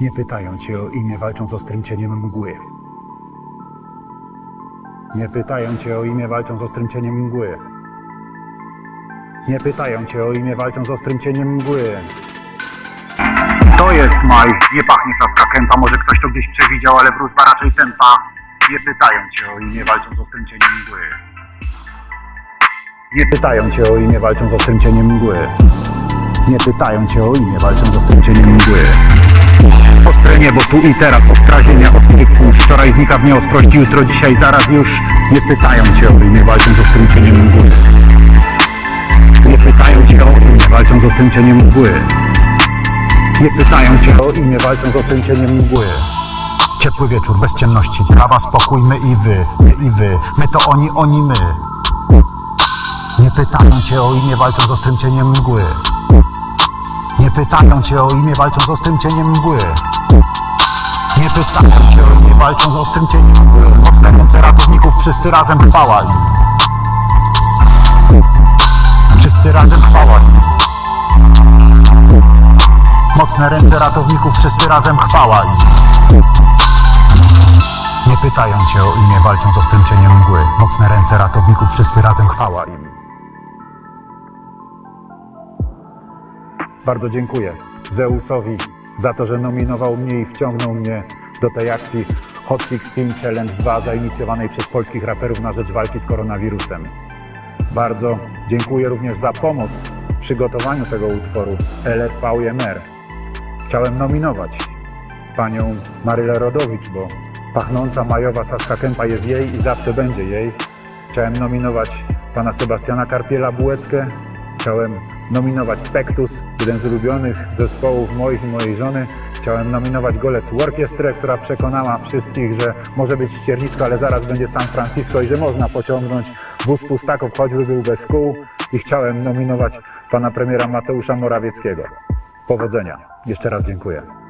Nie pytają cię o imię, walcząc ostrym cieniem mgły. Nie pytają cię o imię, walcząc ostrym cieniem mgły. Nie pytają cię o imię, walcząc ostrym cieniem mgły. To jest maj, nie pachnie Saska Kępa, może ktoś to gdzieś przewidział, ale wróżba raczej tempa. Nie pytają cię o imię, walcząc ostrym cieniem mgły. Nie pytają cię o imię, walcząc ostrym cieniem mgły. Nie pytają cię o imię, walcząc ostrym cieniem mgły. Ostre niebo tu i teraz, ostra ziemia, ostry kurz. Wczoraj znika w nieostrości, jutro, dzisiaj, zaraz już. Nie pytają cię o imię, walcząc z ostrym cieniem mgły. Nie pytają cię o imię, walcząc z ostrym cieniem mgły. Nie pytają cię o imię, walcząc z ostrym cieniem mgły. Ciepły wieczór, bez ciemności, prawa, spokój, my i wy, my i wy, my to oni, oni, my. Nie pytają cię o imię, walcząc z ostrym cieniem mgły. Nie pytają cię o imię, walcząc z ostrym cieniem mgły. Nie pytają cię o imię, walcząc z ostrym cieniem mgły. Mocne ręce ratowników, wszyscy razem chwała im. Wszyscy razem chwała im. Mocne ręce ratowników, wszyscy razem chwała im. Nie pytają cię o imię, walcząc z ostrym cieniem mgły. Mocne ręce ratowników, wszyscy razem chwała im. Bardzo dziękuję Zeusowi za to, że nominował mnie i wciągnął mnie do tej akcji Hot 16 Challenge 2 zainicjowanej przez polskich raperów na rzecz walki z koronawirusem. Bardzo dziękuję również za pomoc w przygotowaniu tego utworu LFVMR. Chciałem nominować panią Marylę Rodowicz, bo pachnąca majowa Saska Kępa jest jej i zawsze będzie jej. Chciałem nominować pana Sebastiana Karpiela-Bułeckę. Chciałem nominować Pektus, jeden z ulubionych zespołów moich i mojej żony. Chciałem nominować Golec Orkiestrę, która przekonała wszystkich, że może być ściernisko, ale zaraz będzie San Francisco i że można pociągnąć wóz pustaków, choćby był bez kół. I chciałem nominować pana premiera Mateusza Morawieckiego. Powodzenia. Jeszcze raz dziękuję.